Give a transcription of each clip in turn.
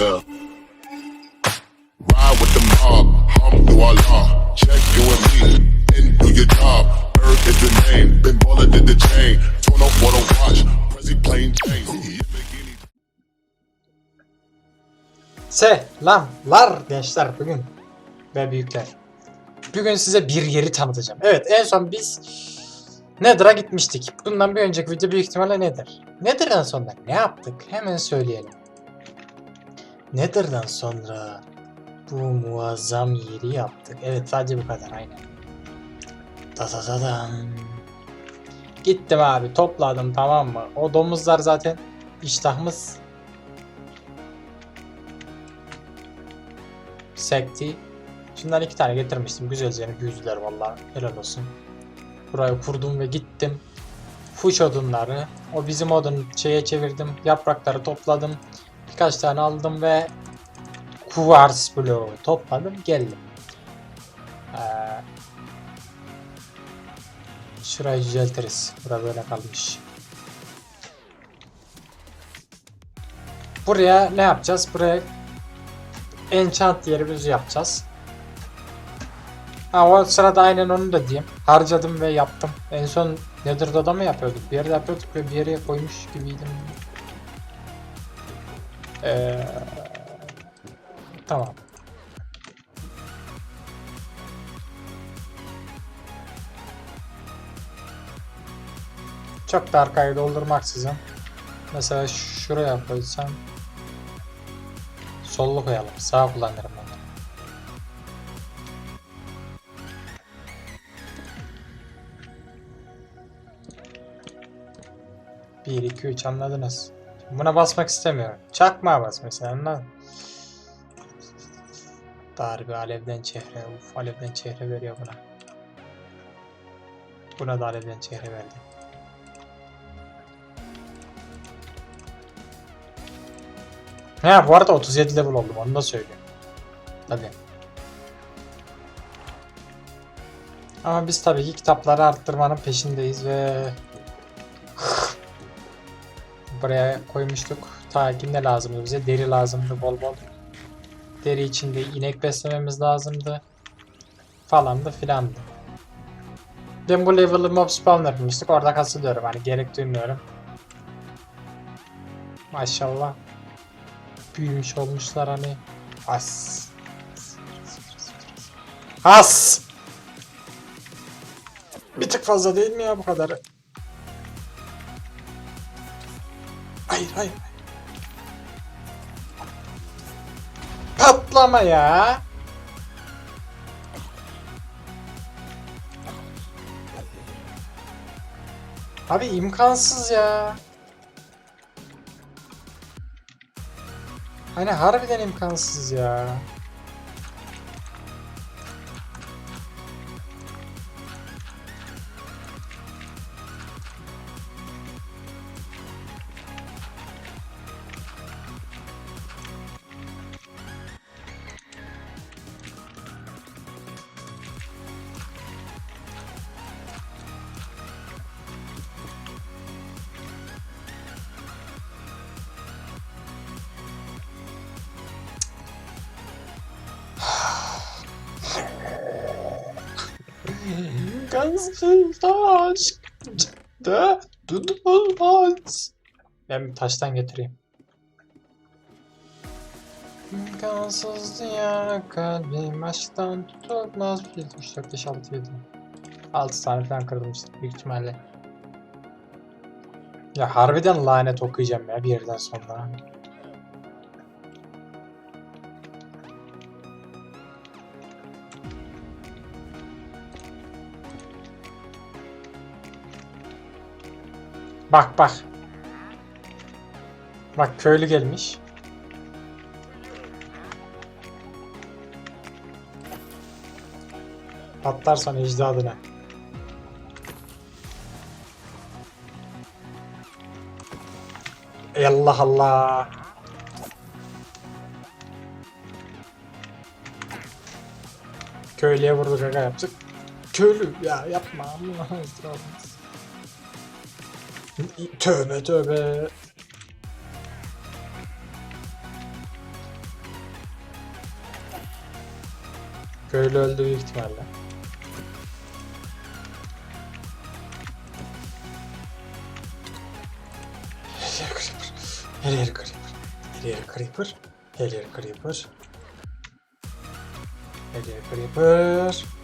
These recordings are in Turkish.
yeah. Ride with the mob, hum through. Check you and me, and do your job. Earth is the name, been baller did the chain. Turn up what I watch, Prezi plain. Lamborghini Selamlar gençler bugün ve büyükler. Bugün size bir yeri tanıtacağım. Evet en son biz Nether'a gitmiştik. Bundan bir önceki video büyük ihtimalle Nether. Nether'dan sonra ne yaptık? Hemen söyleyelim. Nether'dan sonra bu muazzam yeri yaptık. Evet sadece bu kadar aynen. Da da da dam. Gittim abi topladım tamam mı? O domuzlar zaten iştahımız sekti. Şundan iki tane getirmiştim. Güzel yani büyüdüler vallahi. Helal olsun. Burayı kurdum ve gittim. Fuş odunları. O bizim odun şeye çevirdim. Yaprakları topladım. Birkaç tane aldım ve kuvars bloğu topladım. Geldim. Ee, şurayı düzeltiriz. Bura böyle kalmış. Buraya ne yapacağız? Buraya enchant yerimizi yapacağız. Ha o sırada aynen onu da diyeyim. Harcadım ve yaptım. En son Nether'da da mı yapıyorduk? Bir yerde yapıyorduk ve bir yere koymuş gibiydim. Ee, tamam. Çok da arkayı doldurmaksızın. Mesela şuraya koysam Sollu koyalım. Sağ kullanırım onu. Bir, iki, üç anladınız. Buna basmak istemiyorum. Çakmağa bas mesela anladın Darbe alevden çehre. Uf alevden çehre veriyor buna. Buna da alevden çehre verdi. He bu arada 37 level oldum onu da söyleyeyim. Tabi. Ama biz tabii ki kitapları arttırmanın peşindeyiz ve buraya koymuştuk. Ta ne lazımdı bize? Deri lazımdı bol bol. Deri içinde inek beslememiz lazımdı. Falandı filandı. Ben bu level'ı mob spawn yapmıştık. Orada kasılıyorum. Hani gerek duymuyorum. Maşallah büyümüş olmuşlar hani. As. As. Bir tık fazla değil mi ya bu kadarı? Hayır hayır. Patlama ya. Abi imkansız ya. Hani harbiden imkansız ya. İmkansız aşk de tutulmaz. Ben bir taştan getireyim. İmkansız ya kalbim aşktan tutulmaz. 1, 2, 3, 4, 5, 6, 7. 6 tane falan kırdım işte büyük ihtimalle. Ya harbiden lanet okuyacağım ya bir yerden sonra. Bak bak. Bak köylü gelmiş. Patlarsan ecdadına. Ey Allah Allah. Köylüye vurduk aga yaptık. Köylü ya yapma Allah'ın itirazımız. Tövbe tövbe. Köylü öldü büyük ihtimalle. Her yeri creeper. Her yeri creeper. Her yeri creeper. Her yeri creeper. Her yeri creeper.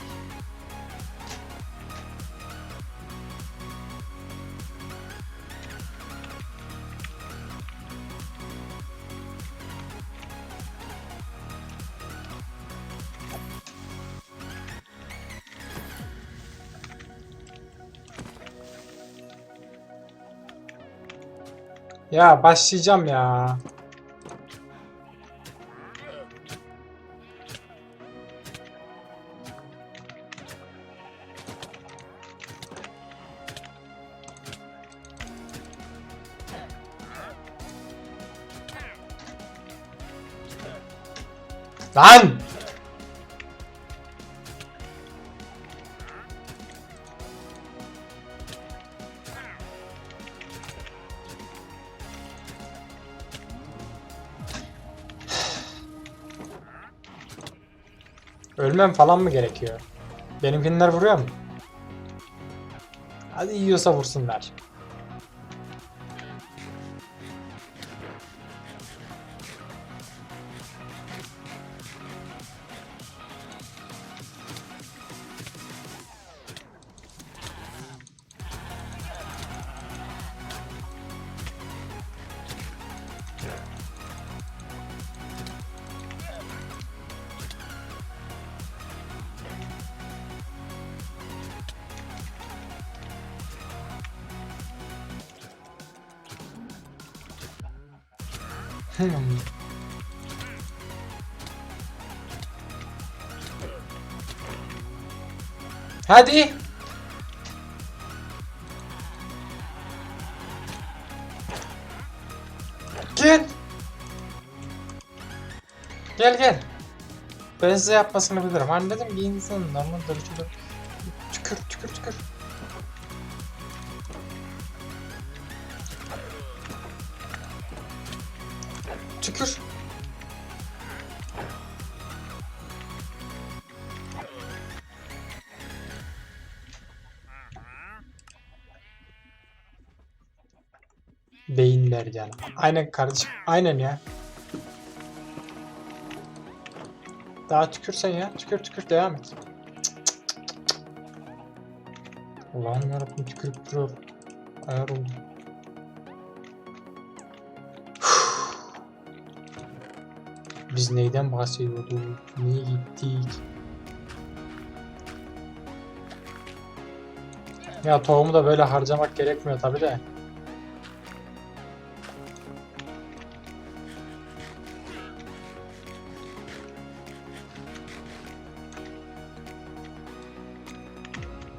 Ya başlayacağım ya. Lan! Ölmem falan mı gerekiyor? Benimkinler vuruyor mu? Hadi yiyorsa vursunlar. Hmm. Hadi. Gel. Gel gel. Ben size yapmasını bilirim. Hani dedim bir insan normaldir. Şöyle tükür tükür tükür. Tükür. Beyinler yani. Aynen kardeşim. Aynen ya. Daha tükürsen ya. Tükür tükür devam et. Cık. Allah'ım yarabbim tükürüp duruyor. Ayar oldu. Biz neyden bahsediyorduk? Niye gittik? Ya tohumu da böyle harcamak gerekmiyor tabi de.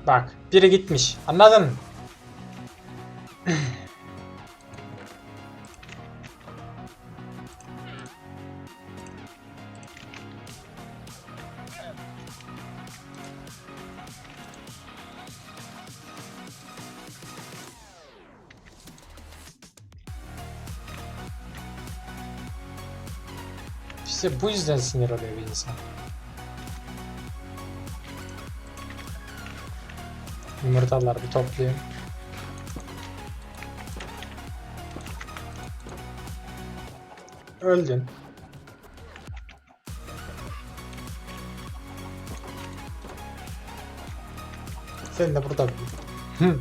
Bak biri gitmiş. Anladın mı? İşte bu yüzden sinir oluyor bir insan. Yumurtaları bir toplayayım. Öldün. Sen de burada. Hı.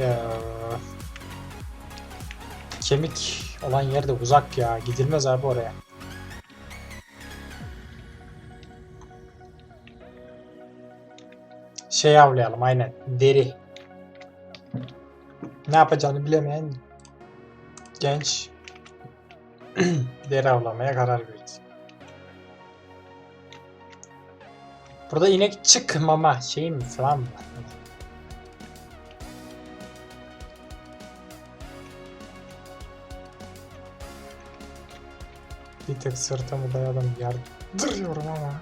Ya. Kemik olan yer de uzak ya. Gidilmez abi oraya. Şey avlayalım aynen. Deri. Ne yapacağını bilemeyen genç deri avlamaya karar verdi. Burada inek çıkmama şey mi falan mı bir tek sırtımı dayadım yardırıyorum ama.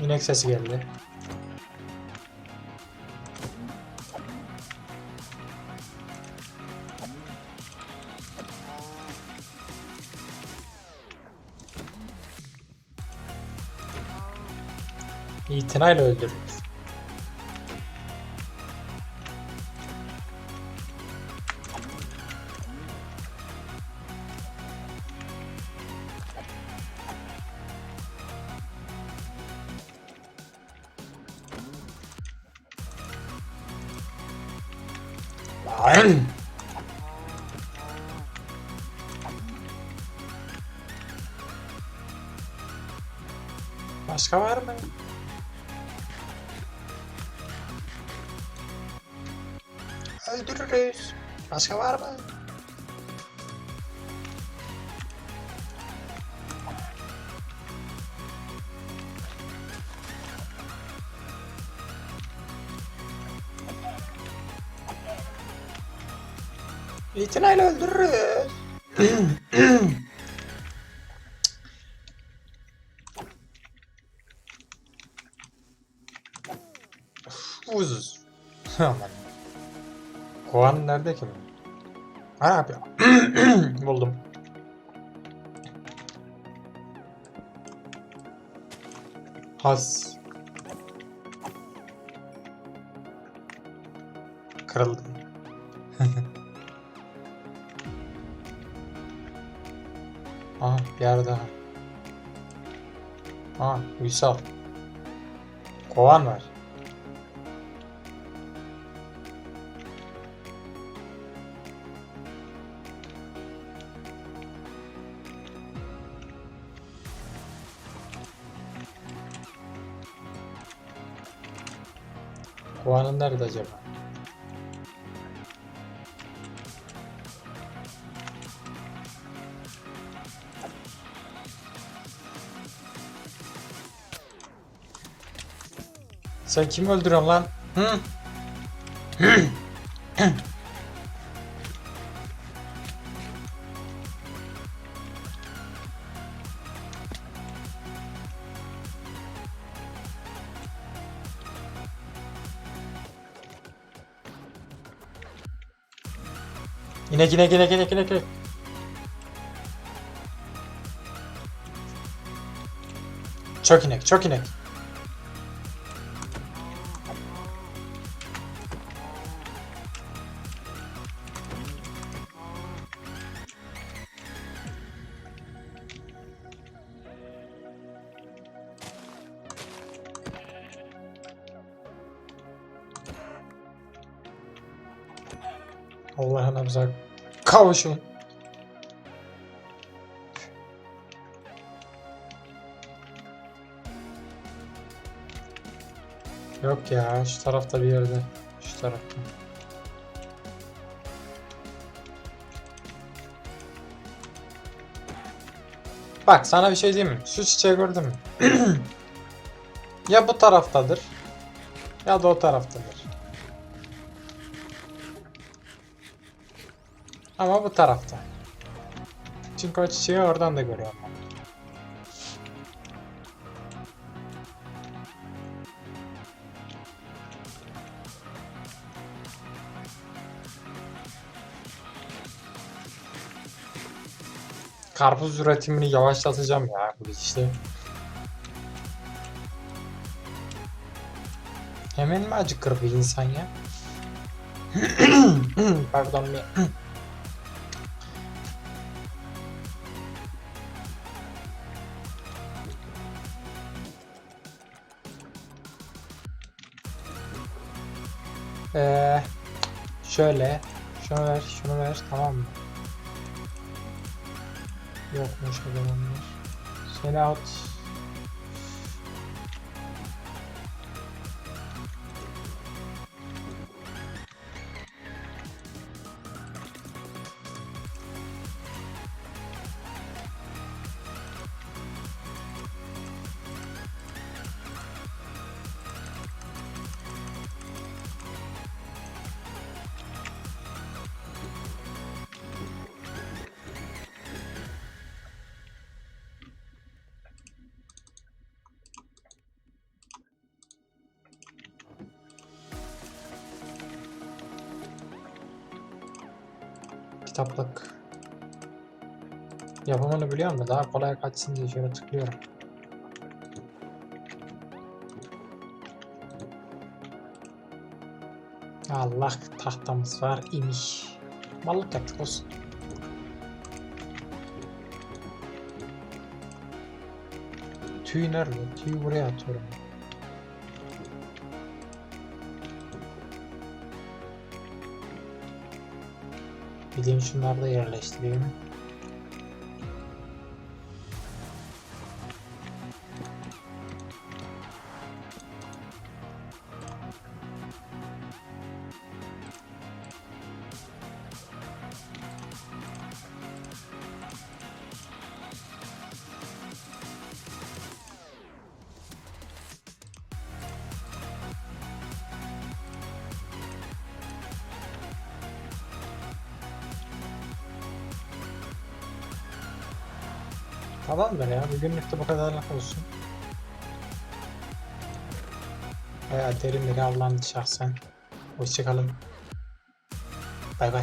İnek sesi geldi. İtinayla öldürürüz. Lan! Başka var mı? Flores, Macia Barba. Y tenéis los nerede ki? bu? Ha yapıyor. Buldum. Has. Kırıldı. Aha bir yer daha. Aa Uysal. Kovan var. Kovanın nerede acaba? Sen kimi öldürüyorsun lan? Hı? İnek inek inek inek inek inek. Çok inek çok inek. Allah'ın bize kavuşun. Yok ya şu tarafta bir yerde. Şu tarafta. Bak sana bir şey diyeyim mi? Şu çiçeği gördün mü? ya bu taraftadır ya da o taraftadır. Ama bu tarafta. Çünkü o çiçeği oradan da görüyorum. Karpuz üretimini yavaşlatacağım ya bu işte. Hemen mi acıkır bir insan ya? Pardon bir. Ee, şöyle, şunu ver, şunu ver, tamam mı? Yokmuş o zamanlar. Seni at. Kitaplık. Yapımını biliyor musun? Daha kolay kaçsın diye şöyle tıklıyorum. Allah tahtamız var imiş. Mallık yaptık olsun. Tüy nerede? Tüyü buraya atıyorum. Gideyim şunları da yerleştireyim. Tamamdır ya. Bugünlük de bu kadarlık olsun. Veya terimleri Allah'ın şahsen. Hoşçakalın. Bay bay.